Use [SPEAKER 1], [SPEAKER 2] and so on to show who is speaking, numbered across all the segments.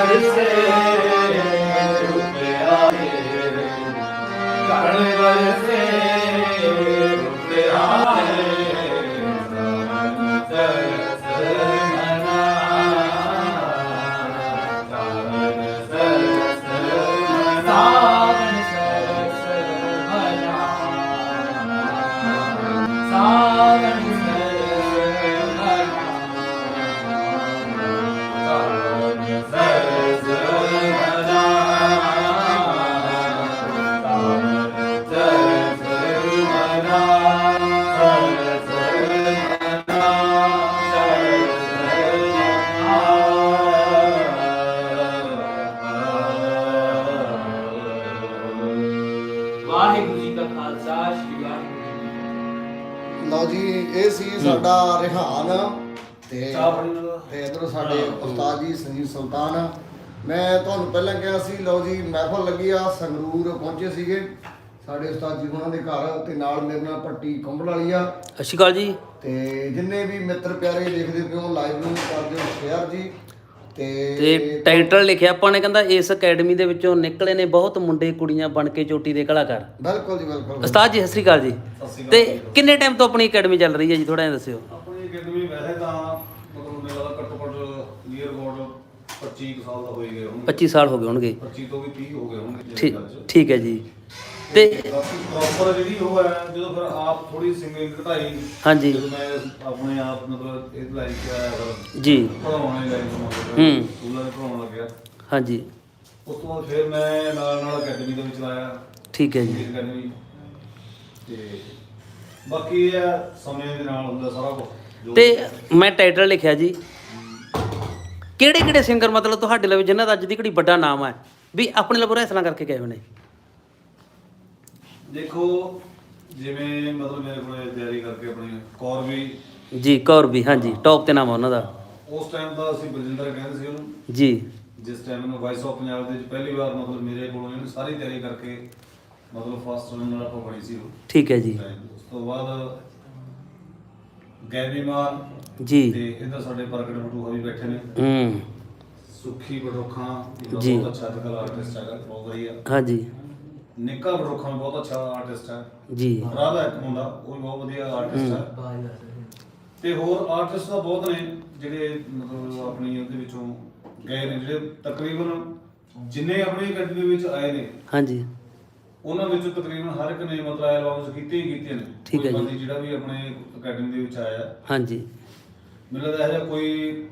[SPEAKER 1] ਵਰਸੇ ਰੁਕ ਆਏ ਕਣ ਵਰਸੇ ਰੁਕ ਆਏ
[SPEAKER 2] ਸਾਡੇ ਉਸਤਾਦ ਜੀ ਸੰਜੀਵ ਸੁਲਤਾਨ। ਮੈਂ ਤੁਹਾਨੂੰ ਪਹਿਲਾਂ ਕਿਹਾ ਸੀ ਲਓ ਜੀ ਮਹਿਫਲ ਲੱਗੀ ਆ ਸੰਗਰੂਰ ਪਹੁੰਚੇ ਸੀਗੇ। ਸਾਡੇ ਉਸਤਾਦ ਜੀ ਉਹਨਾਂ ਦੇ ਘਰ ਤੇ ਨਾਲ ਮੇਰੇ ਨਾਲ ਪੱਟੀ ਕੰਬਲ ਵਾਲੀ ਆ।
[SPEAKER 3] ਸਤਿ ਸ਼੍ਰੀ ਅਕਾਲ ਜੀ।
[SPEAKER 2] ਤੇ ਜਿੰਨੇ ਵੀ ਮਿੱਤਰ ਪਿਆਰੇ ਦੇਖਦੇ ਪਿਓ ਲਾਈਵ ਨੂੰ ਕਰ ਦਿਓ ਸ਼ੇਅਰ ਜੀ।
[SPEAKER 3] ਤੇ
[SPEAKER 2] ਤੇ
[SPEAKER 3] ਟਾਈਟਲ ਲਿਖਿਆ ਆਪਾਂ ਨੇ ਕਹਿੰਦਾ ਇਸ ਅਕੈਡਮੀ ਦੇ ਵਿੱਚੋਂ ਨਿਕਲੇ ਨੇ ਬਹੁਤ ਮੁੰਡੇ ਕੁੜੀਆਂ ਬਣ ਕੇ ਚੋਟੀ ਦੇ ਕਲਾਕਾਰ।
[SPEAKER 2] ਬਿਲਕੁਲ ਜੀ ਬਿਲਕੁਲ
[SPEAKER 3] ਉਸਤਾਦ ਜੀ ਸਤਿ ਸ਼੍ਰੀ ਅਕਾਲ ਜੀ। ਤੇ ਕਿੰਨੇ ਟਾਈਮ ਤੋਂ ਆਪਣੀ ਅਕੈਡਮੀ ਚੱਲ ਰਹੀ ਹੈ ਜੀ ਥੋੜਾ ਜਿਹਾ ਦੱਸਿਓ
[SPEAKER 4] ਆਪਣੀ ਅਕੈਡਮੀ ਵੈਸੇ ਤਾਂ ਮਤਲਬ ਮੇਰਾ ਤਾਂ ਘੱਟੋ ਘੱਟ ਨੀਅਰ ਅਬਾਊਟ 25 ਕੁ ਸਾਲ ਦਾ ਹੋ ਹੀ ਗਏ ਹੋਣਗੇ।
[SPEAKER 3] 25 ਸਾਲ ਹੋ ਗਏ ਹੋਣਗੇ।
[SPEAKER 4] 25 ਤੋਂ ਵੀ 30 ਹੋ ਗਏ ਹੋਣਗੇ
[SPEAKER 3] ਠੀਕ। ਠੀਕ ਹੈ ਜੀ। ਤੇ
[SPEAKER 4] ਬਾਕੀ ਪ੍ਰੋਪਰ ਜਿਹੜੀ ਉਹ ਹੈ ਜਦੋਂ ਫਿਰ ਆਪ ਥੋੜੀ ਸਿੰਗਿੰਗ ਘਟਾਈ
[SPEAKER 3] ਹਾਂਜੀ।
[SPEAKER 4] ਜਦੋਂ ਮੈਂ ਆਪਣੇ ਆਪ ਮਤਲਬ ਇਹ ਲਾਈਨ 'ਚ ਆਇਆ ਫਿਰ
[SPEAKER 3] ਜੀ।
[SPEAKER 4] ਪੜਾਉਣ ਲਾਈਨ
[SPEAKER 3] ਹੂੰ।
[SPEAKER 4] ਸਕੂਲਾਂ 'ਚ ਪੜਾਉਣ ਲੱਗਿਆ।
[SPEAKER 3] ਹਾਂਜੀ।
[SPEAKER 4] ਉਸ ਤੋਂ ਬਾਅਦ ਫਿਰ ਮੈਂ ਨਾਲ ਨਾਲ ਅਕੈਡਮੀ ਦੇ ਵਿੱਚ ਲਾਇਆ।
[SPEAKER 3] ਠੀਕ ਹੈ ਜੀ।
[SPEAKER 4] ਅਕੈਡਮੀ ਤੇ ਬਾਕੀ ਇਹ ਸਮੇਂ ਦੇ ਨਾਲ ਹੁੰਦਾ ਸਾਰਾ ਕੁਝ
[SPEAKER 3] ਤੇ ਮੈਂ ਟਾਈਟਲ ਲਿਖਿਆ ਜੀ। ਕਿਹੜੇ ਕਿਹੜੇ ਸਿੰਗਰ ਮਤਲਬ ਤੁਹਾਡੇ ਲਈ ਜਿਨ੍ਹਾਂ ਦਾ ਅੱਜ ਦੀ ਘੜੀ ਵੱਡਾ ਨਾਮ ਹੈ? ਵੀ ਆਪਣੇ ਲਈ ਰੈਸਲਾਂ ਕਰਕੇ ਗਏ ਨੇ
[SPEAKER 4] ਦੇਖੋ ਜਿਵੇਂ ਮਤਲਬ ਮੇਰੇ ਕੋਲੇ ਤਿਆਰੀ ਕਰਕੇ ਆਪਣੀ ਕੌਰ ਵੀ
[SPEAKER 3] ਜੀ ਕੌਰ ਵੀ ਹਾਂਜੀ ਟੌਪ ਤੇ ਨਾਮ ਆ ਉਹਨਾਂ ਦਾ।
[SPEAKER 4] ਉਸ ਟਾਈਮ ਦਾ ਅਸੀਂ ਬਲਜਿੰਦਰ ਕਹਿੰਦੇ ਸੀ ਉਹਨੂੰ।
[SPEAKER 3] ਜੀ।
[SPEAKER 4] ਜਿਸ ਟਾਈਮ ਨੂੰ ਵਾਇਸ ਆਫ ਪੰਜਾਬ ਦੇ ਵਿੱਚ ਪਹਿਲੀ ਵਾਰ ਮਤਲਬ ਮੇਰੇ ਕੋਲੋਂ ਇਹਨੇ ਸਾਰੀ ਤਿਆਰੀ ਕਰਕੇ ਮਤਲਬ ਫਸਟ ਰਨਰ ਅਪ ਬਣੀ ਸੀ ਉਹ।
[SPEAKER 3] ਠੀਕ ਹੈ ਜੀ।
[SPEAKER 4] ਉਸ ਤੋਂ ਬਾਅਦ ਗੈਵੀ ਮਾਨ
[SPEAKER 3] ਜੀ।
[SPEAKER 4] ਤੇ ਇਧਰ ਸਾਡੇ ਪ੍ਰਗਟ ਬਟੂਹਾ ਵੀ ਬੈਠੇ ਨੇ।
[SPEAKER 3] ਹੂੰ।
[SPEAKER 4] ਸੁੱਖੀ ਜਿਹੜਾ
[SPEAKER 3] ਜੀ।
[SPEAKER 4] ਬਹੁਤ ਅੱਛਾ ਅੱਜਕੱਲ ਆਰਟਿਸਟ ਹੈਗਾ ਬਹੁਤ ਵਧੀਆ।
[SPEAKER 3] ਹਾਂਜੀ
[SPEAKER 4] ਨਿੱਕਾ ਬਟੋਖਾਂ ਵੀ ਬਹੁਤ ਅੱਛਾ ਆਰਟਿਸਟ ਹੈ।
[SPEAKER 3] ਜੀ।
[SPEAKER 4] ਰਾਧਾ ਇੱਕ ਮੁੰਡਾ ਉਹ ਵੀ ਬਹੁਤ ਵਧੀਆ ਆਰਟਿਸਟ ਹੈ। ਤੇ ਹੋਰ ਆਰਟਿਸਟ ਤਾਂ ਬਹੁਤ ਨੇ ਜਿਹੜੇ ਮਤਲਬ ਆਪਣੀ ਉਹਦੇ ਵਿੱਚੋਂ ਗਏ ਨੇ ਜਿਹੜੇ ਤਕਰੀਬਨ ਜਿੰਨੇ ਆਪਣੀ ਅਕੈਡਮੀ ਵਿੱਚ ਆਏ ਨੇ
[SPEAKER 3] ਹਾਂਜੀ
[SPEAKER 4] ਉਹਨਾਂ ਵਿੱਚੋਂ ਤਕਰੀਬਨ ਹਰ ਇੱਕ ਨੇ ਮਤਲਬ ਐਲਬਮਸ ਕੀਤੇ ਹੀ ਕੀਤੇ ਨੇ।
[SPEAKER 3] ਠੀਕ ਹੈ
[SPEAKER 4] ਕੋਈ
[SPEAKER 3] ਜੀ।
[SPEAKER 4] ਬੰਦੇ ਜਿਹੜਾ ਵੀ ਆਪਣੇ ਅਕੈਡਮੀ ਦੇ ਵਿੱਚ ਆਇਆ।
[SPEAKER 3] ਹਾਂਜੀ
[SPEAKER 4] ਮੈਨੂੰ ਲੱਗਦਾ ਹੈ ਕੋਈ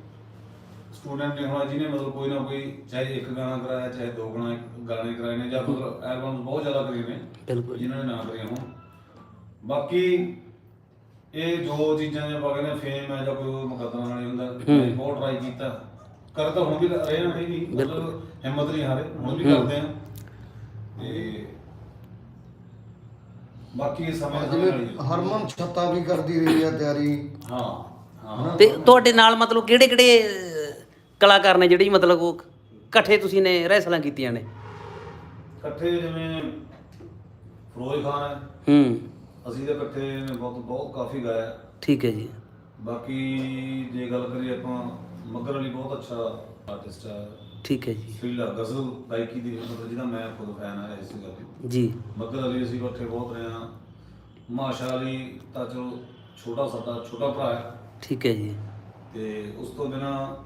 [SPEAKER 4] ਸਟੂਡੈਂਟ ਨਹੀਂ ਹੋਣਾ ਜਿਹਨੇ ਮਤਲਬ ਕੋਈ ਨਾ ਕੋਈ ਚਾਹੇ ਇੱਕ ਗਾਣਾ ਕਰਾਇਆ ਚਾਹੇ ਦੋ ਗਾਣਾ ਗਾਣੇ ਕਰਾਏ ਨੇ ਜਾਂ ਮਤਲਬ ਐਲਬਮਸ ਬਹੁਤ ਜ਼ਿਆਦਾ ਕਰੀ ਨੇ
[SPEAKER 3] ਬਿਲਕੁਲ
[SPEAKER 4] ਜਿਨ੍ਹਾਂ ਨੇ ਨਾ ਕਰੀਆਂ ਹੋਣ। ਬਾਕੀ ਇਹ ਜੋ ਚੀਜ਼ਾਂ ਜੇ ਆਪਾਂ ਕਹਿੰਦੇ ਫੇਮ ਹੈ ਜਾਂ ਕੋਈ ਮੁਕੱਦਮਾ ਨਹੀਂ ਹੁੰਦਾ ਮੈਂ ਬਹੁਤ ਟਰਾਈ ਕੀਤਾ। ਕਰ ਤਾਂ ਹੁਣ ਵੀ ਰਹੇ ਹਾਂ ਨਹੀਂ ਮਤਲਬ ਹਿੰਮਤ ਨਹੀਂ ਹਾਰੇ ਹੁਣ ਵੀ ਕਰਦੇ ਆ। ਤੇ ਬਾਕੀ ਸਮੇਂ ਦੇ ਨਾਲ।
[SPEAKER 2] ਹਰਮਨ ਛੱਤਾ ਵੀ ਕਰਦੀ ਰਹੀ ਆ ਤਿਆਰੀ।
[SPEAKER 4] ਹਾਂ।
[SPEAKER 3] ਤੇ ਤੁਹਾਡੇ ਨਾਲ ਮਤਲਬ ਕਿਹੜੇ ਕਿਹੜੇ ਕਲਾਕਾਰ ਨੇ ਜਿਹੜੀ ਮਤਲਬ ਉਹ ਇਕੱਠੇ ਤੁਸੀਂ ਨੇ ਰੈਸਲਾਂ ਕੀਤੀਆਂ ਨੇ?
[SPEAKER 4] ਇਕੱਠੇ ਜਿਵੇਂ ਫਰੋਜ਼ ਖਾਨ ਹੈ।
[SPEAKER 3] ਹੂੰ।
[SPEAKER 4] ਅਸੀਂ ਤਾਂ ਇਕੱਠੇ ਨੇ ਬਹੁਤ ਬਹੁਤ ਕਾਫੀ ਗਾਇਆ
[SPEAKER 3] ਠੀਕ ਹੈ ਜੀ।
[SPEAKER 4] ਬਾਕੀ ਜੇ ਗੱਲ ਕਰੀਏ ਆਪਾਂ ਮਗਰ ਅਲੀ ਬਹੁਤ ਅੱਛਾ ਆਰਟਿਸਟ ਹੈ।
[SPEAKER 3] ਠੀਕ ਹੈ ਜੀ।
[SPEAKER 4] ਫੀਲਾ ਗਜ਼ਲ ਗਾਇਕੀ ਦੀ ਮਤਲਬ ਜਿਹਦਾ ਮੈਂ ਖੁਦ ਫੈਨ ਆ ਇਸ ਗੱਲ ਦੀ।
[SPEAKER 3] ਜੀ।
[SPEAKER 4] ਮਗਰ ਅਲੀ ਅਸੀਂ ਇਕੱਠੇ ਬਹੁਤ ਰਹੇ ਹਾਂ। ਮਾਸ਼ਾ ਅਲੀ ਤਾਂ ਚਲੋ ਛੋਟਾ ਸਾਡਾ ਛੋਟਾ ਭਰਾ ਹੈ।
[SPEAKER 3] ਠੀਕ ਹੈ ਜੀ।
[SPEAKER 4] ਤੇ ਉਸ ਤੋਂ ਬਿਨਾ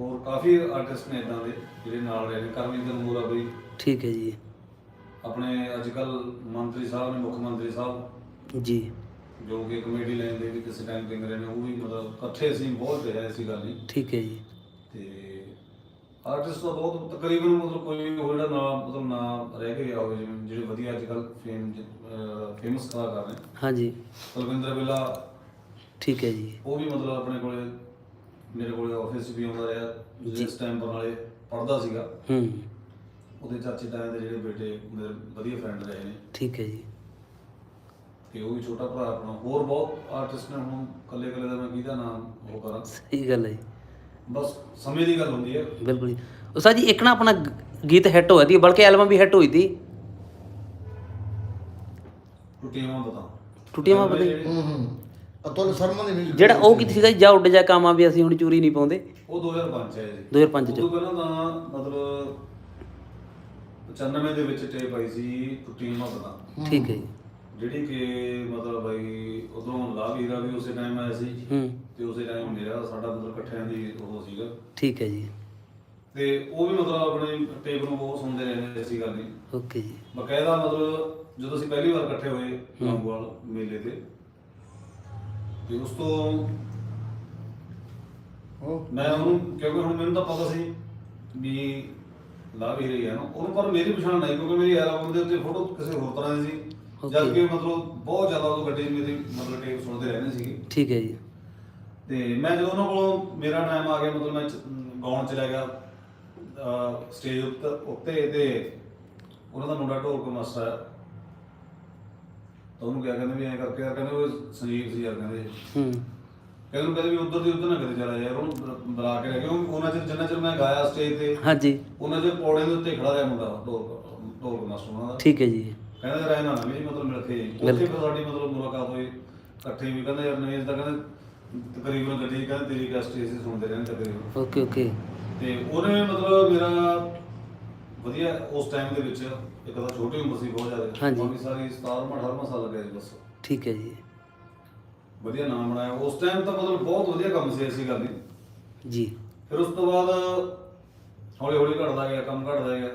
[SPEAKER 4] ਹੋਰ ਕਾਫੀ ਆਰਟਿਸਟ ਨੇ ਇਦਾਂ ਦੇ ਜਿਹੜੇ ਨਾਲ ਰਹੇ ਨੇ ਕਰਮਜੀਤ ਨੂਰਾ ਬਈ।
[SPEAKER 3] ਠੀਕ ਹੈ ਜੀ।
[SPEAKER 4] ਆਪਣੇ ਅੱਜ ਕੱਲ ਮੰਤਰੀ ਸਾਹਿਬ ਨੇ ਮੁੱਖ ਮੰਤਰੀ ਸਾਹਿਬ।
[SPEAKER 3] ਜੀ।
[SPEAKER 4] ਜੋ ਕਿ ਕਮੇਡੀ ਲਾਈਨ ਦੇ ਵੀ ਕਿਸੇ ਟਾਈਮ ਪਿੰਗ ਰਹੇ ਨੇ ਉਹ ਵੀ ਮਤਲਬ ਇਕੱਠੇ ਅਸੀਂ ਬਹੁਤ ਰਿਹਾ ਐਸੀ ਗੱਲ ਨਹੀਂ
[SPEAKER 3] ਠੀਕ ਹੈ ਜੀ।
[SPEAKER 4] ਤੇ ਆਰਟਿਸਟ ਤਾਂ ਬਹੁਤ ਤਕਰੀਬਨ ਮਤਲਬ ਕੋਈ ਹੋਰ ਜਿਹੜਾ ਨਾ ਮਤਲਬ ਨਾ ਰਹਿ ਕੇ ਗਿਆ ਹੋਵੇ ਜਿਵੇਂ ਜਿਹੜੇ ਵਧੀਆ ਅੱਜ ਕੱਲ ਫੇਮ ਫੇਮਸ ਕਲਾਕਾਰ ਨੇ।
[SPEAKER 3] ਹਾਂਜੀ।
[SPEAKER 4] ਕੁਲਵਿੰਦਰ ਬਿੱਲਾ
[SPEAKER 3] ਠੀਕ ਹੈ ਜੀ।
[SPEAKER 4] ਉਹ ਵੀ ਮਤਲਬ ਆਪਣੇ ਕੋਲੇ ਮੇਰੇ ਕੋਲੇ ਆਫਿਸ ਵੀ ਆਉਂਦਾ ਰਿਹਾ। ਜਿਸ ਟਾਈਮ ਬਰਨਾਲੇ ਪੜਦਾ ਸੀਗਾ।
[SPEAKER 3] ਹੂੰ।
[SPEAKER 4] ਉਹਦੇ ਚਾਚੇ ਤਾਏ ਦੇ ਜਿਹੜੇ ਬੇਟੇ ਮੇਰੇ ਵਧੀਆ ਫਰੈਂਡ ਰਹੇ ਨੇ।
[SPEAKER 3] ਠੀਕ ਹੈ ਜੀ।
[SPEAKER 4] ਤੇ ਉਹ ਵੀ ਛੋਟਾ ਭਰਾ ਆਪਣਾ। ਹੋਰ ਬਹੁਤ ਆਰਟਿਸਟ ਨੇ ਹੁਣ ਕੱਲੇ ਕੱਲੇ ਦਾ ਮੈਂ ਕਿਹਦਾ ਨਾਮ ਉਹ ਕਰਾਂ?
[SPEAKER 3] ਸਹੀ ਗੱਲ ਹੈ ਜੀ।
[SPEAKER 4] ਬਸ ਸਮੇਂ ਦੀ ਗੱਲ ਹੁੰਦੀ ਹੈ।
[SPEAKER 3] ਬਿਲਕੁਲ ਜੀ। ਉਸਤਾਦ ਜੀ ਇੱਕ ਨਾ ਆਪਣਾ ਗੀਤ ਹਿੱਟ ਹੋਇਆ ਦੀ ਬਲਕਿ ਐਲਬਮ ਵੀ ਹਿੱਟ ਹੋਈ ਦੀ
[SPEAKER 4] ਟੁੱਟੀਆਂ ਮਾਂ ਬਤਾ
[SPEAKER 3] ਟੁੱਟੀਆਂ ਮਾਂ ਬਤਾ?
[SPEAKER 2] ਹੂੰ ਹੂੰ। ਅਤੁਲ ਸ਼ਰਮਾ ਦੀ ਮਿਊਜ਼ਿਕ
[SPEAKER 3] ਜਿਹੜਾ ਉਹ ਕੀ ਸੀਗਾ? ਜੀ, ਉੱਡ ਜਾ ਕਾਮਾਂ ਵੀ ਅਸੀਂ ਹੁਣ ਚੂਰੀ ਨਹੀਂ ਪਾਉਂਦੇ?
[SPEAKER 4] ਉਹ 2005 ਚ ਹੈ ਜੀ।
[SPEAKER 3] 2005 ਚ।
[SPEAKER 4] ਪਹਿਲਾਂ ਤਾਂ ਮਤਲਬ 95 ਦੇ ਵਿੱਚ ਟੇਪ ਆਈ ਸੀ ਟੁੱਟੀ ਮਤ
[SPEAKER 3] ਠੀਕ ਹੈ ਜੀ।
[SPEAKER 4] ਜਿਹੜੀ ਕਿ ਮਤਲਬ ਬਾਈ ਉਧਰੋਂ ਲਾ ਵੀਰਾ ਵੀ ਉਸੇ ਟਾਈਮ ਆਇਆ ਸੀ
[SPEAKER 3] ਹੂੰ।
[SPEAKER 4] ਤੇ ਉਸੇ ਟਾਈਮ ਮੇਰਾ ਸਾਡਾ ਮਤਲਬ ਇਕੱਠਿਆਂ ਦੀ ਉਹ ਸੀਗਾ।
[SPEAKER 3] ਠੀਕ ਹੈ ਜੀ।
[SPEAKER 4] ਤੇ ਉਹ ਵੀ ਮਤਲਬ ਆਪਣੇ ਟੇਪ ਨੂੰ ਬਹੁਤ ਸੁਣਦੇ ਰਹੇ ਸੀ ਗੱਲ ਨਹੀਂ
[SPEAKER 3] ਓਕੇ ਜੀ।
[SPEAKER 4] ਬਕਾਇਦਾ ਮਤਲਬ ਜਦੋਂ ਅਸੀਂ ਪਹਿਲੀ ਵਾਰ ਇਕੱਠੇ ਹੋਏ ਲੰਗੋਵਾਲ ਮੇਲੇ ਤੇ ਤੇ ਉਸ ਤੋਂ
[SPEAKER 2] ਉਹ
[SPEAKER 4] ਮੈਂ ਉਹਨੂੰ ਕਿਉਂਕਿ ਹੁਣ ਮੈਨੂੰ ਤਾਂ ਪਤਾ ਸੀ ਵੀ ਲਾ ਵੀ ਰਹੀ ਹੈ ਨਾ ਉਹਨੂੰ ਪਰ ਮੇਰੀ ਪਛਾਣ ਨਹੀਂ ਕਿਉਂਕਿ ਮੇਰੀ ਐਲਬਮ ਦੇ ਉੱਤੇ ਫੋਟੋ ਕਿਸੇ ਹੋਰ ਤਰ੍ਹਾਂ ਦੀ ਸੀ. ਜਦ ਕਿ ਮਤਲਬ ਬਹੁਤ ਜ਼ਿਆਦਾ ਉਹ ਗੱਡੀ ਮੇਰੀ ਮਤਲਬ ਟੇਪ ਸੁਣਦੇ ਰਹਿੰਦੇ ਸੀਗੇ।
[SPEAKER 3] ਠੀਕ ਹੈ ਜੀ।
[SPEAKER 4] ਤੇ ਮੈਂ ਜਦੋਂ ਉਹਨਾਂ ਕੋਲੋਂ ਮੇਰਾ ਟਾਈਮ ਆ ਗਿਆ ਮਤਲਬ ਮੈਂ ਚ- ਗਾਉਣ ਚਲਾ ਗਿਆ ਸਟੇਜ ਉੱਤੇ ਉੱਤੇ ਤੇ ਉਹਨਾਂ ਦਾ ਮੁੰਡਾ ਢੋਲਕ ਮਾਸਟਰ ਤਾਂ ਉਹਨੂੰ ਕਿਹਾ ਕਹਿੰਦੇ ਵੀ ਐਂ ਕਰਕੇ ਯਾਰ ਕਹਿੰਦੇ ਉਹ ਸੰਜੀਵ ਸੀ ਯਾਰ ਕਹਿੰਦੇ।
[SPEAKER 3] ਹੂੰ।
[SPEAKER 4] ਕਹਿੰਦੇ ਨੂੰ ਕਹਿੰਦੇ ਵੀ ਉਧਰ ਦੀ ਉਧਰ ਨਾ ਕਦੇ ਚਲਾ ਯਾਰ ਉਹਨੂੰ ਬੁਲਾ- ਬੁਲਾ ਕੇ ਲੈ ਕੇ ਉਹਨਾਂ ਚਿਰ ਜਿੰਨਾ ਚਿਰ ਮੈਂ ਗਾਇਆ ਸਟੇਜ ਤੇ
[SPEAKER 3] ਹਾਂਜੀ।
[SPEAKER 4] ਉਹਨਾਂ ਚਿਰ ਪੌੜੇ ਦੇ ਉੱਤੇ ਖੜਾ ਰਿਹਾ ਮੁੰਡਾ ਢੋਲਕ ਢੋਲਕ ਮਾਸਟਰ ਉਹਨਾਂ ਦਾ।
[SPEAKER 3] ਠੀਕ ਹੈ ਜੀ।
[SPEAKER 4] ਕਹਿੰਦਾ ਯਾਰ ਨਾਲ ਵੀ ਮਤਲਬ ਮਿਲ ਕੇ। ਉੱਥੇ ਫਿਰ ਸਾਡੀ ਮਤਲਬ ਮੁਲਾਕਾਤ ਹੋਈ ਇਕੱਠੇ ਵੀ। ਕਹਿੰਦਾ ਯਾਰ ਨਵੇਸ਼ ਤਾਂ ਕਹਿੰਦੇ ਤਕਰੀਬਨ ਗੱਡੀ 'ਚ ਕਹਿੰਦੇ ਤੇਰੀ ਕੈਸਟ ਅਸੀਂ ਸੁਣਦੇ ਰਹਿੰਦੇ ਤਕਰੀਬਨ।
[SPEAKER 3] Okay okay.
[SPEAKER 4] ਤੇ ਉਹਨੇ ਮਤਲਬ ਮੇਰਾ ਵਧੀਆ ਉਸ ਟਾਈਮ ਦੇ ਵਿੱਚ ਇੱਕ ਤਾਂ ਛੋਟੀ ਉਮਰ ਸੀ ਬਹੁਤ ਜ਼ਿਆਦਾ।
[SPEAKER 3] ਹਾਂਜੀ।
[SPEAKER 4] ਬਾਕੀ ਸਾਰੀ 17 18 ਸਾਲ ਲੱਗਿਆ ਜੀ ਬਸ।
[SPEAKER 3] ਠੀਕ ਹੈ ਜੀ।
[SPEAKER 4] ਵਧੀਆ ਨਾਮ ਬਣਾਇਆ। ਉਸ ਟਾਈਮ ਤਾਂ ਮਤਲਬ ਬਹੁਤ ਵਧੀਆ ਕੰਮ ਸੀ ਐਸੀ ਗੱਲ ਨਹੀਂ
[SPEAKER 3] ਜੀ।
[SPEAKER 4] ਫਿਰ ਉਸ ਤੋਂ ਬਾਅਦ ਹੌਲੀ ਹੌਲੀ ਘਟਦਾ ਗਿਆ ਕੰਮ ਘਟਦਾ ਗਿਆ।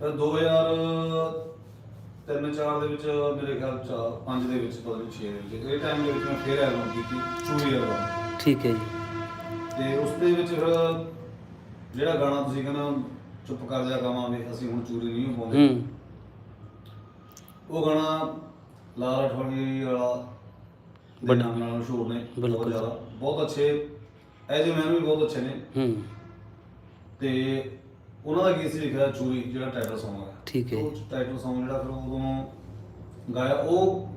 [SPEAKER 4] ਫਿਰ 2003 4 ਦੇ ਵਿੱਚ ਮੇਰੇ ਖਿਆਲ ਚ 5 ਦੇ ਵਿੱਚ ਪਤਾ ਨਹੀਂ 6 ਦੇ ਵਿੱਚ। ਇਹ ਟਾਈਮ ਦੇ ਵਿੱਚ ਮੈਂ ਫੇਰ ਐਲਬਮ ਕੀਤੀ ਚੂੜੀ ਐਲਬਮ
[SPEAKER 3] ਠੀਕ ਹੈ ਜੀ।
[SPEAKER 4] ਤੇ ਉਸ ਦੇ ਵਿੱਚ ਫਿਰ ਜਿਹੜਾ ਗਾਣਾ ਤੁਸੀਂ ਕਹਿੰਦਾ ਚੁੱਪ ਕਰ ਜਾ ਗਾਵਾਂਗੇ ਅਸੀਂ ਹੁਣ ਚੂਰੀ ਨਹੀਂ ਪਾਉਂਦੇ
[SPEAKER 3] ਹੂੰ।
[SPEAKER 4] ਉਹ ਗਾਣਾ ਲਾਲ ਅਠਵਾਲੀ ਵਾਲਾ ਦੇ। ਨਾਮ ਨਾਲ ਮਸ਼ਹੂਰ ਨੇ ਬਹੁਤ
[SPEAKER 3] ਬਿਲਕੁਲ।
[SPEAKER 4] ਜ਼ਿਆਦਾ। ਬਹੁਤ ਅੱਛੇ ਐਜ ਮੈਨ ਵੀ ਬਹੁਤ ਅੱਛੇ ਨੇ।
[SPEAKER 3] ਹੂੰ।
[SPEAKER 4] ਤੇ ਉਹਨਾਂ ਦਾ ਗੀਤ ਸੀ ਲਿਖਿਆ ਚੂਰੀ ਜਿਹੜਾ ਟਾਈਟਲ Song ਹੈ
[SPEAKER 3] ਠੀਕ ਹੈ।
[SPEAKER 4] ਉਹ ਟਾਈਟਲ Song ਜਿਹੜਾ ਫਿਰ ਉਦੋਂ ਗਾਇਆ। ਉਹ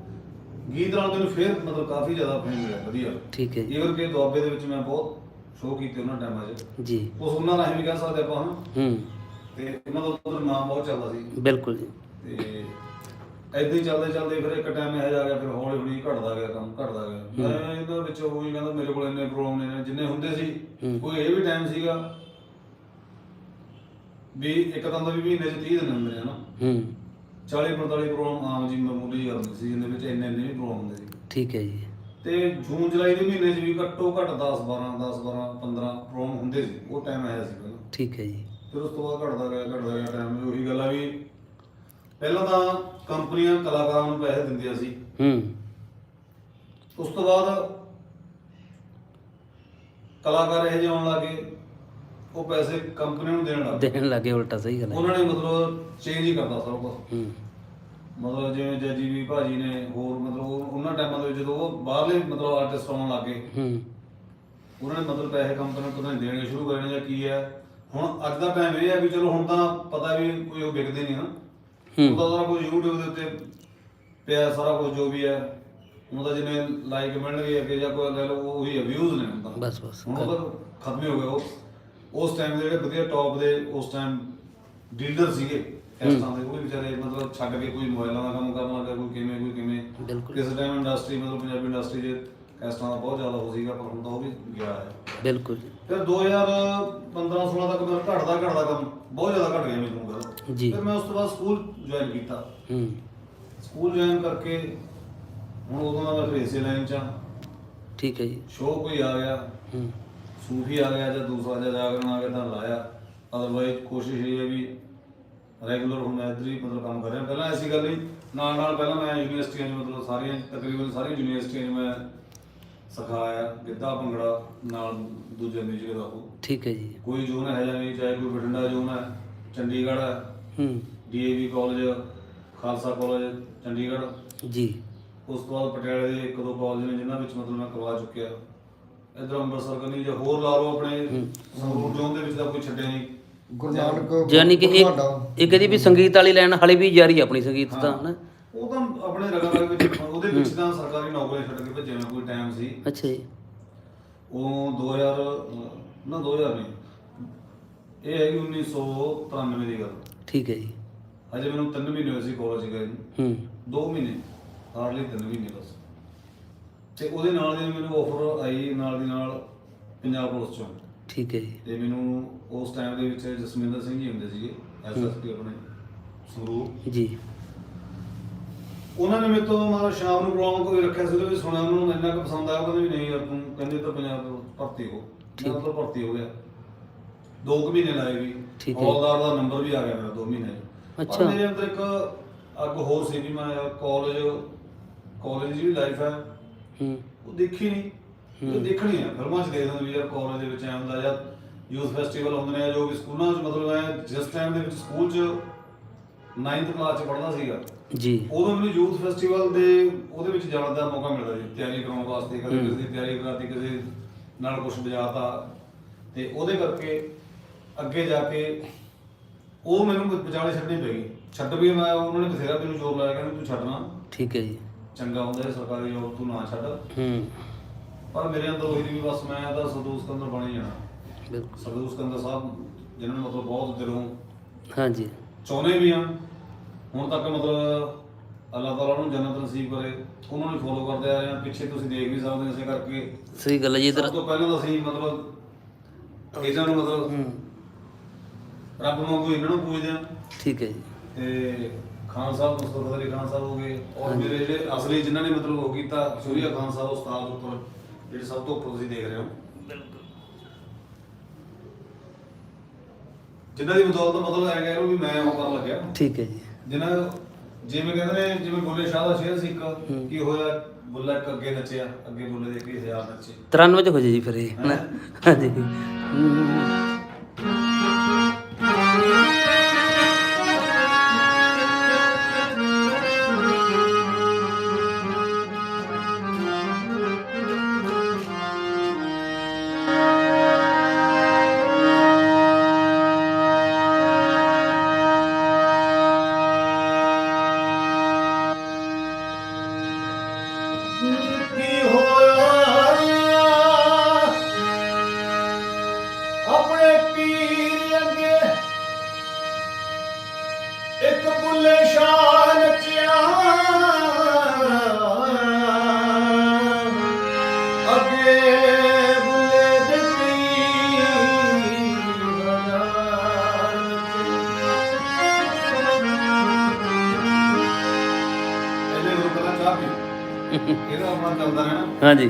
[SPEAKER 4] ਗੀਤ ਨਾਲ ਮੈਨੂੰ ਫਿਰ ਮਤਲਬ ਕਾਫੀ ਜ਼ਿਆਦਾ ਫੇਮ ਮਿਲਿਆ ਵਧੀਆ।
[SPEAKER 3] ਠੀਕ ਹੈ।
[SPEAKER 4] ਈਵਨ ਕਿ ਦੁਆਬੇ ਦੇ ਵਿੱਚ ਮੈਂ ਬਹੁਤ ਸ਼ੋਅ ਕੀਤੇ ਉਹਨਾਂ ਟਾਈਮਾਂ 'ਚ।
[SPEAKER 3] ਜੀ।
[SPEAKER 4] ਉਸ ਉਹਨਾਂ ਰਾਹੀਂ ਵੀ ਕਹਿ ਸਕਦੇ ਆਪਾਂ ਹੂੰ। ਤੇ ਉਹਨਾਂ ਦਾ ਉਧਰ ਨਾਮ ਬਹੁਤ ਚੱਲਦਾ ਸੀ।
[SPEAKER 3] ਬਿਲਕੁਲ ਜੀ।
[SPEAKER 4] ਤੇ ਐਦਾਂ ਹੀ ਚੱਲਦੇ ਚੱਲਦੇ ਫਿਰ ਇੱਕ ਟਾਈਮ ਇਹ ਜਾ ਗਿਆ ਫਿਰ ਹੌਲੀ ਹੌਲੀ ਘਟਦਾ ਗਿਆ ਕੰਮ ਘਟਦਾ ਗਿਆ। ਮੈਂ ਇਹਨਾਂ ਵਿੱਚ ਉਹ ਹੀ ਕਹਿੰਦਾ ਮੇਰੇ ਕੋਲ ਇੰਨੇ ਪ੍ਰੋਗਰਾਮ ਨੇ ਜਿੰਨੇ ਹੁੰਦੇ ਸੀ
[SPEAKER 3] ਹੂੰ।
[SPEAKER 4] ਕੋਈ ਇਹ ਵੀ ਟਾਈਮ ਸੀਗਾ ਵੀ ਇੱਕ ਤਾਂ ਦਾ ਵੀ ਮਹੀਨੇ ਚ 30 ਦਿਨ ਹੁੰਦੇ ਨੇ ਨਾ।
[SPEAKER 3] ਹੂੰ।
[SPEAKER 4] 40 45 ਪ੍ਰੋਗਰਾਮ ਆਮ ਜੀ ਮਾਮੂਲੀ ਗੱਲ ਹੁੰਦੀ ਸੀ ਜਿੰਦੇ ਵਿੱਚ ਇੰਨੇ ਇੰਨੇ ਵੀ ਪ੍ਰੋਗਰਾਮ ਹੁੰਦੇ ਸੀ।
[SPEAKER 3] ਠੀਕ ਹੈ ਜੀ।
[SPEAKER 4] ਤੇ ਜੂਨ ਜੁਲਾਈ ਦੇ ਮਹੀਨੇ 'ਚ ਵੀ ਘੱਟੋ ਘੱਟ 10 12 10 12 15 ਪ੍ਰੋਗਰਾਮ ਹੁੰਦੇ ਸੀ ਉਹ ਟਾਈਮ ਆਇਆ ਸੀ ਪਹਿਲਾਂ।
[SPEAKER 3] ਠੀਕ ਹੈ ਜੀ।
[SPEAKER 4] ਫਿਰ ਉਸ ਤੋਂ ਬਾਅਦ ਘਟਦਾ ਗਿਆ ਘਟਦਾ ਗਿਆ ਟਾਈਮ ਵੀ ਉਹੀ ਗੱਲ ਆ ਵੀ ਪਹਿਲਾਂ ਤਾਂ ਕੰਪਨੀਆਂ ਕਲਾਕਾਰਾਂ ਨੂੰ ਪੈਸੇ ਦਿੰਦੀਆਂ ਸੀ।
[SPEAKER 3] ਹੂੰ।
[SPEAKER 4] ਉਸ ਤੋਂ ਬਾਅਦ ਕਲਾਕਾਰ ਇਹ ਜਿਹੇ ਆਉਣ ਲੱਗੇ ਉਹ ਪੈਸੇ ਕੰਪਨੀ ਨੂੰ ਦੇਣ ਲੱਗ
[SPEAKER 3] ਦੇਣ ਲੱਗੇ ਉਲਟਾ ਸਹੀ ਗੱਲ ਹੈ
[SPEAKER 4] ਉਹਨਾਂ ਨੇ ਮਤਲਬ ਚੇਂਜ ਹੀ ਕਰਤਾ ਸਭ ਕੁਝ
[SPEAKER 3] ਹੂੰ।
[SPEAKER 4] ਮਤਲਬ ਜਿਵੇਂ ਜੱਜੀ ਵੀ ਭਾਜੀ ਨੇ ਹੋਰ ਮਤਲਬ ਉਹ- ਉਹਨਾਂ ਟਾਈਮਾਂ ਦੇ ਵਿੱਚ ਜਦੋਂ ਉਹ ਬਾਹਰਲੇ ਮਤਲਬ ਆਰਟਿਸਟ ਆਉਣ ਲੱਗੇ
[SPEAKER 3] ਹੂੰ।
[SPEAKER 4] ਉਹਨਾਂ ਨੇ ਮਤਲਬ ਪੈਸੇ ਕੰਪਨੀ ਨੂੰ ਪਤਾ ਨਹੀਂ ਦੇਣੇ ਸ਼ੁਰੂ ਕਰ ਦੇਣੇ ਜਾਂ ਕੀ ਹੈ ਹੁਣ ਅੱਜ ਦਾ ਟਾਈਮ ਇਹ ਹੈ ਵੀ ਚਲੋ ਹੁਣ ਤਾਂ ਪਤਾ ਵੀ ਕੋਈ ਉਹ ਵਿਕਦੇ ਨਹੀਂ ਨਾ
[SPEAKER 3] ਹੂੰ।
[SPEAKER 4] ਉਹ ਤਾਂ ਸਾਰਾ ਕੁਝ YouTube ਦੇ ਉੱਤੇ ਪਿਆ ਸਾਰਾ ਕੁਝ ਜੋ ਵੀ ਹੈ। ਤਾਂ ਜਿੰਨੇ ਲਾਈਕ ਮਿਲਣਗੇ ਅੱਗੇ ਜਾਂ ਕੋਈ ਲੈ ਲਓ ਉਹ ਹੀ ਵਿਊਜ਼ ਨੇ
[SPEAKER 3] ਬਸ ਬਸ
[SPEAKER 4] ਹੁਣ ਤਾਂ ਖਤਮ। ਹੀ ਹੋ ਗਿਆ ਉਹ। ਉਸ ਟਾਈਮ ਦੇ ਜਿਹੜੇ ਵਧੀਆ ਟੌਪ ਦੇ ਉਸ ਟਾਈਮ ਡੀਲਰ ਸੀਗੇ ਇਸ ਤਰ੍ਹਾਂ ਦੇ ਉਹ ਵੀ ਵਿਚਾਰੇ ਮਤਲਬ ਛੱਡ ਕੇ ਕੋਈ ਮੋਬਾਈਲਾਂ ਦਾ ਕੰਮ ਕਰਨ ਲੱਗਾ ਕੋਈ ਕਿਵੇਂ ਕੋਈ ਕਿਵੇਂ।
[SPEAKER 3] ਬਿਲਕੁਲ।
[SPEAKER 4] ਕਿਸੇ ਟਾਈਮ ਇੰਡਸਟਰੀ ਮਤਲਬ ਪੰਜਾਬੀ ਇੰਡਸਟਰੀ 'ਚ ਇਸ ਤਰ੍ਹਾਂ ਦਾ ਬਹੁਤ ਜ਼ਿਆਦਾ ਹੋ ਸੀਗਾ ਪਰ ਹੁਣ ਤਾਂ ਉਹ ਵੀ ਗਿਆ ਹੈ।
[SPEAKER 3] ਬਿਲਕੁਲ।
[SPEAKER 4] ਫਿਰ 2015 16 ਤੱਕ ਮੇਰਾ ਘਟਦਾ ਘਟਦਾ ਕੰਮ ਬਹੁਤ ਜ਼ਿਆਦਾ ਘਟ ਗਿਆ ਮੈਨੂੰ ਗੱਲ
[SPEAKER 3] ਜੀ।
[SPEAKER 4] ਫਿਰ ਮੈਂ ਉਸ ਤੋਂ ਬਾਅਦ ਸਕੂਲ ਜੁਆਇਨ ਕੀਤਾ।
[SPEAKER 3] ਹੂੰ।
[SPEAKER 4] ਸਕੂਲ ਜੁਆਇਨ ਕਰਕੇ ਹੁਣ ਉਦੋਂ ਦਾ ਮੈਂ ਫਿਰ ਇਸੇ ਲਾਈਨ 'ਚ ਆ
[SPEAKER 3] ਠੀਕ ਹੈ ਜੀ।
[SPEAKER 4] ਸ਼ੋਅ ਕੋਈ ਆ ਗਿਆ।
[SPEAKER 3] ਹੂੰ।
[SPEAKER 4] ਸੂਫੀ ਆ ਗਿਆ ਜਾਂ ਦੂਸਰਾ ਜਾਂ ਜਾਗਰਣ ਆ ਗਿਆ ਤਾਂ ਲਾਇਆ। ਅਦਰਵਾਈਜ਼ ਕੋਸ਼ਿਸ਼ ਇਹ ਹੈ ਵੀ ਰੈਗੂਲਰ ਹੁਣ ਮੈਂ ਇੱਧਰ ਹੀ ਮਤਲਬ ਕੰਮ ਕਰ ਰਿਹਾ। ਪਹਿਲਾਂ ਐਸੀ ਗੱਲ ਨਹੀਂ। ਨਾਲ ਨਾਲ ਪਹਿਲਾਂ ਮੈਂ ਯੂਨੀਵਰਸਿਟੀਆਂ 'ਚ ਮਤਲਬ ਸਾਰੀਆਂ ਤਕਰੀਬਨ ਸਾਰੀਆਂ ਯੂਨੀਵਰਸਿਟੀਆਂ 'ਚ ਮੈਂ ਸਿਖਾਇਆ ਗਿੱਧਾ ਭੰਗੜਾ ਨਾਲ ਦੂਜੇ ਮਿਊਜ਼ਿਕ ਦਾ ਉਹ।
[SPEAKER 3] ਠੀਕ ਹੈ ਜੀ।
[SPEAKER 4] ਕੋਈ ਜ਼ੋਨ ਹੈ ਜਾਂ ਨਹੀਂ ਚਾਹੇ ਕੋਈ ਬਠਿੰਡਾ ਜ਼ੋਨ ਹੈ ਚੰਡੀਗੜ੍ਹ ਹੈ
[SPEAKER 3] ਹੂੰ।
[SPEAKER 4] DAV college Khalsa college Chandigarh.
[SPEAKER 3] ਜੀ।
[SPEAKER 4] ਉਸ ਤੋਂ ਬਾਅਦ ਪਟਿਆਲੇ ਦੇ ਇੱਕ ਦੋ ਕਾਲਜ ਨੇ ਜਿਨ੍ਹਾਂ ਵਿੱਚ ਮਤਲਬ ਮੈਂ ਕਰਵਾ ਚੁੱਕਿਆ। ਇਧਰ ਅੰਮ੍ਰਿਤਸਰ ਕਰਨੀ ਜਾਂ ਹੋਰ ਲਾ ਲਓ ਆਪਣੇ ਸੰਗਰੂਰ ਜ਼ੋਨ ਦੇ ਵਿੱਚ ਤਾਂ ਕੋਈ ਛੱਡਿਆ ਨਹੀਂ।
[SPEAKER 2] ਗੁਰੂ ਨਾਨਕ
[SPEAKER 3] ਯਾਨੀ ਕਿ ਇੱਕ
[SPEAKER 2] ਤੁਹਾਡਾ।
[SPEAKER 3] ਇੱਕ ਇਹਦੀ ਵੀ ਸੰਗੀਤ ਵਾਲੀ ਲਾਈਨ ਹਾਲੇ ਵੀ ਜਾਰੀ ਆਪਣੀ ਸੰਗੀਤ ਤਾਂ ਹਨਾ?
[SPEAKER 4] ਉਹ ਤਾਂ ਆਪਣੇ ਰਗਾ ਰਗ ਵਿੱਚ ਉਹਦੇ ਵਿੱਚ ਤਾਂ ਸਰਕਾਰੀ ਨੌਕਰੀ ਛੱਡ ਕੇ ਭੱਜੇ ਮੈਂ ਕੋਈ ਟਾਈਮ ਸੀ।
[SPEAKER 3] ਅੱਛਾ ਜੀ।
[SPEAKER 4] ਉਹ 2000 ਅਹ, ਨਾ 2000 ਨਹੀਂ ਇਹ ਹੈਗੀ 1993 ਦੀ ਗੱਲ।
[SPEAKER 3] ਠੀਕ ਹੈ ਜੀ।
[SPEAKER 4] ਹਜੇ ਮੈਨੂੰ 3 ਮਹੀਨੇ ਹੋਏ ਸੀ ਕਾਲਜ ਗਏ ਨੂੰ।
[SPEAKER 3] ਹੂੰ।
[SPEAKER 4] 2 ਮਹੀਨੇ ਹਾਰਡਲੀ 3 ਮਹੀਨੇ ਬਸ। ਤੇ ਉਹਦੇ ਨਾਲ ਦੀ ਮੈਨੂੰ ਆਫਰ ਆਈ ਨਾਲ ਦੀ ਨਾਲ ਪੰਜਾਬ ਪੁਲਿਸ ਚੋਂ।
[SPEAKER 3] ਠੀਕ ਹੈ ਜੀ।
[SPEAKER 4] ਤੇ ਮੈਨੂੰ ਉਸ ਟਾਈਮ ਦੇ ਵਿੱਚ ਜਸਮਿੰਦਰ ਸਿੰਘ ਜੀ ਹੁੰਦੇ ਸੀਗੇ ਐਸਐਸਪੀ ਆਪਣੇ ਸੰਗਰੂਰ।
[SPEAKER 3] ਜੀ।
[SPEAKER 4] ਉਹਨਾਂ ਨੇ ਮੇਰੇ ਤੋਂ ਮਤਲਬ ਸ਼ਾਮ ਨੂੰ ਪ੍ਰੋਗਰਾਮ ਕੋਈ ਰੱਖਿਆ ਸੀ ਉਹਦੇ ਵਿੱਚ ਸੁਣਿਆ ਉਹਨਾਂ ਨੂੰ ਇੰਨਾ ਕੁ ਪਸੰਦ ਆਇਆ ਕਹਿੰਦੇ ਵੀ ਨਹੀਂ ਯਾਰ ਤੂੰ ਕਹਿੰਦੇ ਤਾਂ ਪੰਜਾਬ ਤੋਂ ਭਰਤੀ ਹੋ ਮੈਂ ਤਾਂ ਭਰਤੀ ਹੋ ਗਿਆ ਦੋ ਕੁ ਮਹੀਨੇ ਲਾਏ ਵੀ
[SPEAKER 3] ਠੀਕ ਹੈ।
[SPEAKER 4] ਹੌਲਦਾਰ ਦਾ ਨੰਬਰ ਵੀ ਆ ਗਿਆ ਮੇਰਾ ਦੋ ਮਹੀਨੇ 'ਚ।
[SPEAKER 3] ਅੱਛਾ।
[SPEAKER 4] ਪਰ ਮੇਰੇ ਅੰਦਰ ਇੱਕ ਅੱਗ ਹੋਰ ਸੀ ਵੀ ਮੈਂ ਕਾਲਜ ਕਾਲਜ ਦੀ ਲਾਈਫ ਹੈ
[SPEAKER 3] ਹੂੰ
[SPEAKER 4] ਉਹ ਦੇਖੀ ਨਹੀਂ ਉਹ ਦੇਖਣੀ ਹੈ ਫਿਲਮਾਂ 'ਚ ਦੇਖਦੇ ਵੀ ਯਾਰ ਕਾਲਜ ਦੇ ਵਿੱਚ ਐ ਹੁੰਦਾ ਜਾਂ ਯੂਥ ਫੈਸਟੀਵਲ ਹੁੰਦੇ ਨੇ ਜੋ ਵੀ ਸਕੂਲਾਂ 'ਚ ਮਤਲਬ ਐ ਜਿਸ ਟਾਈਮ ਦੇ ਵਿੱਚ ਸਕੂਲ 'ਚ 9th ਕਲਾਸ 'ਚ ਪੜ੍ਹਦਾ ਸੀਗਾ
[SPEAKER 3] ਜੀ।
[SPEAKER 4] ਉਦੋਂ ਮੈਨੂੰ ਯੂਥ ਫੈਸਟੀਵਲ ਦੇ ਉਹਦੇ ਵਿੱਚ ਜਾਣ ਦਾ ਮੌਕਾ ਮਿਲਦਾ ਜੀ ਤਿਆਰੀ ਕਰਾਉਣ ਵਾਸਤੇ ਕਦੇ ਕਿਸੇ ਦੀ ਤਿਆਰੀ ਕਰਾਤੀ ਕਿਸੇ ਨਾਲ ਕੁਝ ਵਜਾਤਾ। ਤੇ ਉਹਦੇ ਕਰਕੇ ਅੱਗੇ ਜਾ ਕੇ ਉਹ ਮੈਨੂੰ ਵਿਚਾਲੇ ਛੱਡਣੀ ਪਈ ਛੱਡ ਵੀ ਮੈਂ ਉਹਨਾਂ ਨੇ ਬਥੇਰਾ ਮੈਨੂੰ ਜ਼ੋਰ ਲਾਇਆ ਕਹਿੰਦੇ ਤੂੰ ਛੱਡਣਾ।
[SPEAKER 3] ਠੀਕ ਹੈ ਜੀ।
[SPEAKER 4] ਚੰਗਾ ਹੁੰਦਾ ਹੈ ਸਰਕਾਰੀ ਜੋਬ ਤੂੰ ਨਾ ਛੱਡ।
[SPEAKER 3] ਹੂੰ।
[SPEAKER 4] ਪਰ ਮੇਰੇ ਅੰਦਰ ਉਹੀ ਵੀ ਬਸ ਮੈਂ ਤਾਂ ਸਰਦੂਲ ਸਿਕੰਦਰ ਬਣ ਹੀ ਜਾਣਾ।
[SPEAKER 3] ਬਿਲਕੁਲ।
[SPEAKER 4] ਸਰਦੂਲ ਸਿਕੰਦਰ ਸਾਹਿਬ ਜਿਨ੍ਹਾਂ ਨੇ ਮਤਲਬ ਬਹੁਤ ਦਿਲੋਂ
[SPEAKER 3] ਹਾਂਜੀ।
[SPEAKER 4] ਚਾਹੁੰਦੇ ਵੀ ਹਾਂ ਹੁਣ ਤੱਕ ਮਤਲਬ ਅੱਲਾਹ ਤਾਲਾ ਨੂੰ ਜੰਨਤ ਨਸੀਬ ਕਰੇ ਉਹਨਾਂ ਨੂੰ ਫੋਲੋ ਕਰਦੇ ਆ ਰਹੇ ਹਾਂ ਪਿੱਛੇ ਤੁਸੀਂ ਦੇਖ ਵੀ ਸਕਦੇ ਹੋ ਇਸੇ ਕਰਕੇ।
[SPEAKER 3] ਸਹੀ ਗੱਲ ਹੈ ਜੀ ਇਧਰ
[SPEAKER 4] ਸਭ ਤੋਂ ਪਹਿਲਾਂ ਤਾਂ ਅਸੀਂ ਮਤਲਬ ਇਹਨਾਂ ਨੂੰ ਮਤਲਬ
[SPEAKER 3] ਹੂੰ।
[SPEAKER 4] ਰੱਬ ਵਾਂਗੂ ਇਹਨਾਂ ਨੂੰ ਪੂਜਦੇ ਹਾਂ।
[SPEAKER 3] ਠੀਕ ਹੈ ਜੀ।
[SPEAKER 4] ਤੇ ਖਾਨ ਸਾਹਿਬ ਮੁਸਤਫਾ ਅਲੀ ਖਾਨ ਸਾਹਿਬ ਹੋ ਗਏ ਔਰ ਮੇਰੇ ਜਿਹੜੇ ਅਸਲੀ ਜਿਨ੍ਹਾਂ ਨੇ ਮਤਲਬ ਉਹ ਕੀਤਾ ਸ਼ੂਰੀਆ ਖਾਨ ਸਾਹਿਬ ਉਸਤਾਦ ਉੱਪਰ ਜਿਹੜੇ ਸਭ ਤੋਂ ਉੱਪਰ ਤੁਸੀਂ ਦੇਖ ਰਹੇ ਹੋ। ਜਿਨ੍ਹਾਂ ਦੀ ਬਦੌਲਤ ਮਤਲਬ ਐ ਕਹਿ ਲਓ ਵੀ ਮੈਂ ਉਹ ਕਰਨ ਲੱਗਿਆ।
[SPEAKER 3] ਠੀਕ ਹੈ ਜੀ।
[SPEAKER 4] ਜਿਨ੍ਹਾਂ ਜਿਵੇਂ ਕਹਿੰਦੇ ਨੇ ਜਿਵੇਂ ਬੁੱਲੇ ਸ਼ਾਹ ਦਾ ਸ਼ੇਰ ਸੀ ਇੱਕ ਕੀ ਹੋਇਆ? ਬੁੱਲਾ ਇੱਕ ਅੱਗੇ ਨੱਚਿਆ ਅੱਗੇ ਬੁੱਲੇ ਦੇ ਕੀ ਹਜ਼ਾਰ ਨੱਚੇ।
[SPEAKER 3] 93 ਚ ਹੋ ਜੇ ਜੀ ਫਿਰ ਇਹ? ਹਾਂਜੀ।
[SPEAKER 4] ਇਹਦਾ ਚੱਲਦਾ ਰਹਿਣਾ।
[SPEAKER 3] ਹਾਂਜੀ।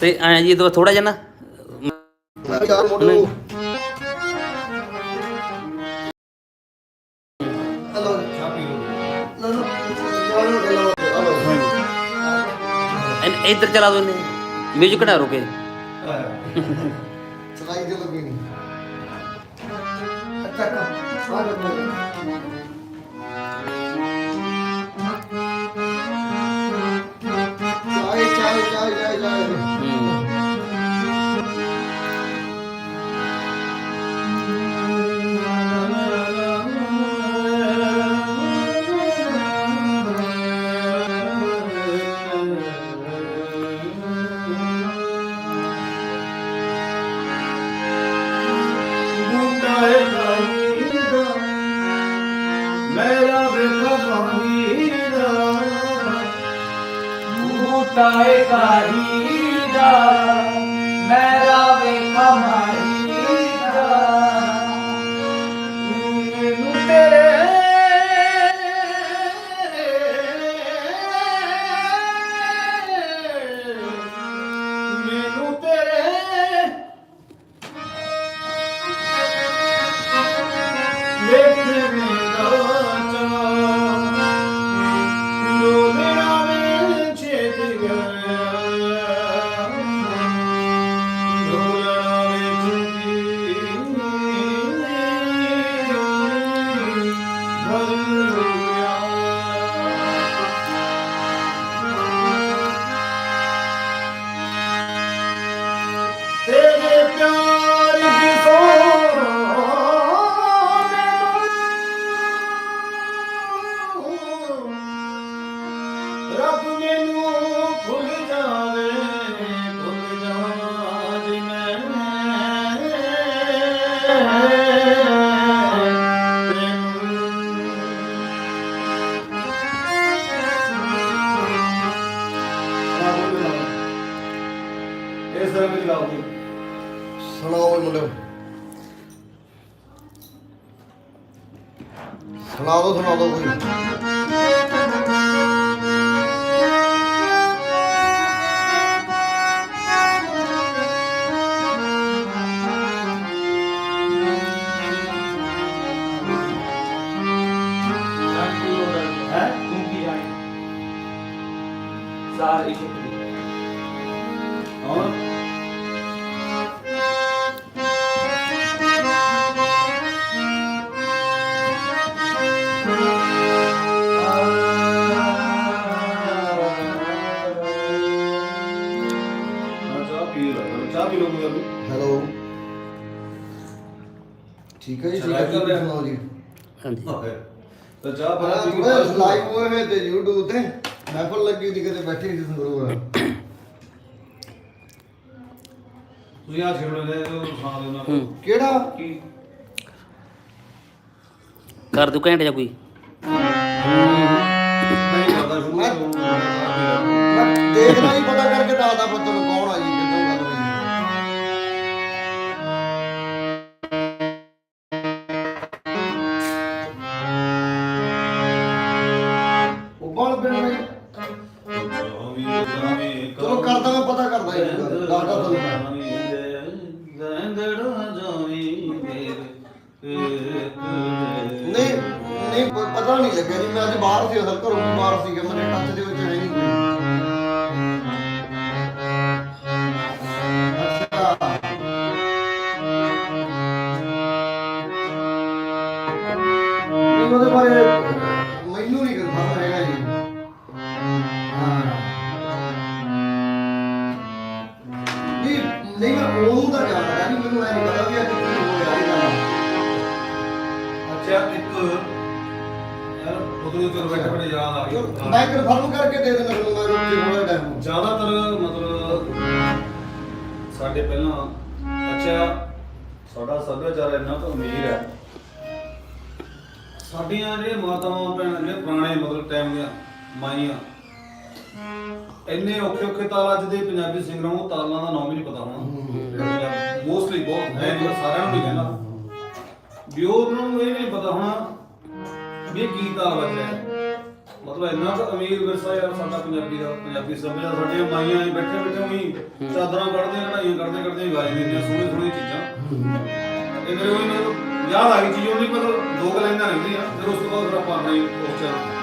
[SPEAKER 3] ਤੇ ਐਂ ਜੀ ਦੋ ਥੋੜਾ ਜਿਹਾ ਨਾ
[SPEAKER 2] ਯਾਰ
[SPEAKER 3] ਇੱਧਰ ਚਲਾ ਦੋ ਨੇ ਮਿਊਜ਼ਿਕ ਨਾ ਰੁਕੇ।
[SPEAKER 2] ਚਲਾਈ ਦੇ ਲੱਗੀ ਨਹੀਂ। ਅੱਛਾ ਕੰਮ ਆ ਸੁਣਾਓ ਮੁੰਡਿਓ। ਸੁਣਾ ਦੋ ਸੁਣਾ ਦੋ ਕੋਈ।
[SPEAKER 4] ਪੀ ਲਓ ਕੋਈ
[SPEAKER 2] ਹੈਲੋ। ਠੀਕ ਹੈ ਜੀ ਠੀਕ ਹੈ ਜੀ। ਸੁਣਾਓ ਜੀ।
[SPEAKER 3] ਹਾਂਜੀ
[SPEAKER 4] ਤਾਂ ਚਾਹ
[SPEAKER 2] ਥੋੜਾ ਲਾਈਵ ਹੋਏ ਹੋਏ ਤੇ YouTube ਤੇ। ਮਹਿਫਲ ਲੱਗੀ ਦੀ ਕਿਤੇ ਬੈਠੇ ਸੀ ਸੰਗਰੂਰ।
[SPEAKER 4] ਤੁਸੀਂ ਆ ਛੇੜ ਲੈਣੇ ਜੋ ਸੁਣਾ ਦਿਓ ਨਾ
[SPEAKER 3] ਹੂੰ।
[SPEAKER 2] ਕਿਹੜਾ?
[SPEAKER 4] ਕੀ?
[SPEAKER 3] ਕਰ ਦੂ ਘੰਟੇ ਜਾਂ ਕੋਈ।
[SPEAKER 4] ਨਹੀਂ ਕਰਦਾ ਸ਼ੁਰੂ
[SPEAKER 2] ਮੈਂ-
[SPEAKER 4] ਤੋਂ
[SPEAKER 2] ਮੈਂ ਦੇਖਣਾ ਹੀ ਪਤਾ ਕਰਕੇ ਦੱਸਦਾ ਪੁੱਤ ਨੂੰ।
[SPEAKER 4] ਪੰਜਾਬੀ ਸਿੰਗਰਾਂ ਨੂੰ ਤਾਲਾਂ ਦਾ ਨਾਮ ਹੀ ਨਹੀਂ ਪਤਾ ਹੋਣਾ। ਮੋਸਟਲੀ ਬਹੁਤ ਹੈ ਨਹੀਂ ਸਾਰਿਆਂ ਨੂੰ ਨਹੀਂ ਕਹਿੰਦਾ। ਵੀ ਉਹਨਾਂ ਨੂੰ ਇਹ ਨਹੀਂ ਪਤਾ ਹੋਣਾ ਵੀ ਇਹ ਕੀ ਤਾਲ ਵੱਜ ਰਿਹਾ। ਹੈ। ਮਤਲਬ ਇੰਨਾ ਕੁ ਅਮੀਰ ਵਿਰਸਾ ਯਾਰ ਸਾਡਾ ਪੰਜਾਬੀ ਦਾ ਪੰਜਾਬੀ ਸੱਭਿਆਚਾਰ ਸਾਡੀਆਂ ਮਾਈਆਂ ਐ ਬੈਠੇ ਬੈਠੇ ਉਹੀ ਚਾਦਰਾਂ ਕੱਢਦੇ ਲੜਾਈਆਂ ਕਰਦੇ ਕਰਦੇ ਗਾਈ ਦਿੰਦੀਆਂ ਸੋਹਣੀ ਸੋਹਣੀ ਚੀਜ਼ਾਂ। ਇਹ ਮੇਰੇ ਉਹੀ ਯਾਦ ਆ ਗਈ ਚੀਜ਼ ਉਹਨੀ ਮਤਲਬ ਦੋ ਕੁ ਲਾਈਨਾਂ ਰਹਿੰਦੀਆਂ ਫਿਰ ਉਸ ਤੋਂ ਬਾਅਦ ਫਿਰ ਆਪਾਂ ਨਹੀਂ ਉਸ ਚ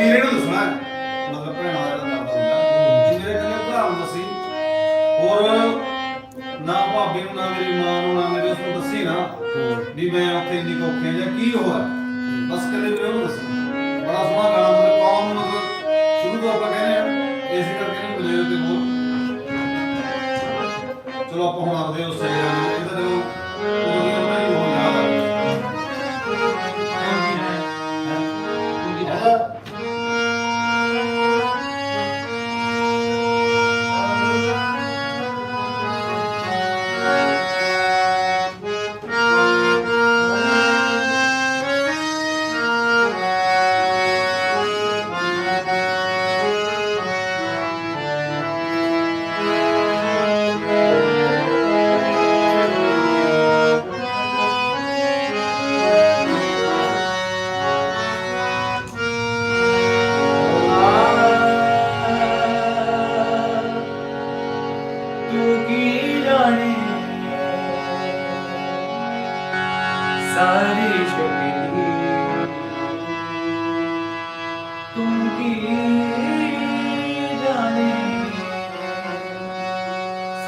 [SPEAKER 4] ਵੀਰੇ ਨੂੰ ਦੱਸਣਾ ਹੈ। ਮਤਲਬ ਭੈਣਾਂ ਦਾ ਜਿਹੜਾ ਦਰਦ ਹੁੰਦਾ ਕਿ ਮੇਰੇ ਕਹਿੰਦੇ ਭਰਾ ਨੂੰ ਦੱਸੀ ਹੋਰ ਨਾ ਭਾਬੀ ਨੂੰ, ਨਾ ਮੇਰੀ ਮਾਂ ਨੂੰ, ਨਾ ਮੇਰੇ ਉਸ ਨੂੰ ਦੱਸੀ ਨਾ। ਵੀ ਮੈਂ ਉੱਥੇ ਇੰਨੀ ਕੋਖੇ ਜਾਂ ਕੀ ਹੋਇਆ ਬਸ ਕਹਿੰਦੇ ਵੀਰੇ ਉਹਨੂੰ ਦੱਸੀ। ਬੜਾ ਸੋਹਣਾ ਗਾਣਾ ਮਤਲਬ ਕੌਮ ਨੂੰ ਮਤਲਬ ਸ਼ੁਰੂ ਤੋਂ ਆਪਾਂ ਕਹਿੰਦੇ ਆ ਇਸੇ ਕਰਕੇ ਨਹੀਂ ਬੁਲੇ ਤੇ ਹੋਰ ਚਲੋ ਆਪਾਂ ਹੁਣ ਆਪਦੇ ਉਸ ਇਹਦਾ ਜਦੋਂ ਉਹ ਉਹਨਾਂ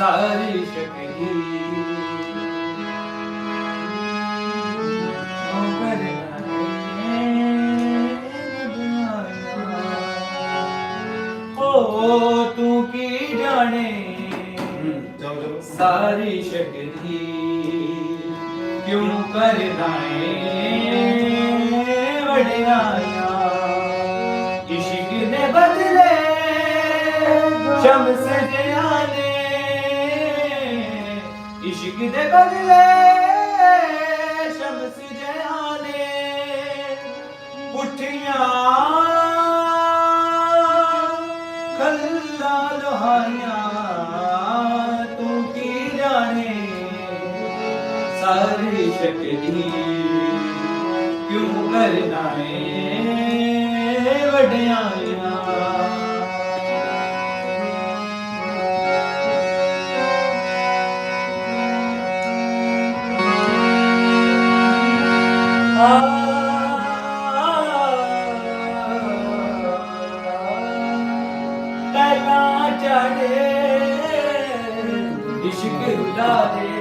[SPEAKER 1] ਸਾਰੀ ਸ਼ਕਤੀ ਓ ਤੂੰ ਕੀ ਜਾਣੇ?
[SPEAKER 4] ਚਲੋ
[SPEAKER 1] ਸਾਰੀ ਸ਼ਕਤੀ ਕਿਉਂ ਕਰਦਾ ਏ ਵਡਿਆਈਆਂ ਇਸ਼ਕ ਦੇ ਬਦਲੇ ਸ਼ਮਸ ਜਿਆਨੇ ਪੁੱਠੀਆਂ ਖੱਲਾ ਲੋਹਾਈਆਂ ਤੂੰ ਕੀ ਜਾਣੇ? ਸਾਰੀ ਸ਼ਕਤੀ ਕਿਉਂ ਕਰਨਾ ਏ ਵਡਿਆਈਆਂ ਪਹਿਲਾਂ ਚੜੇ ਇਸ਼ਕ ਰੁਲਾ ਦੇ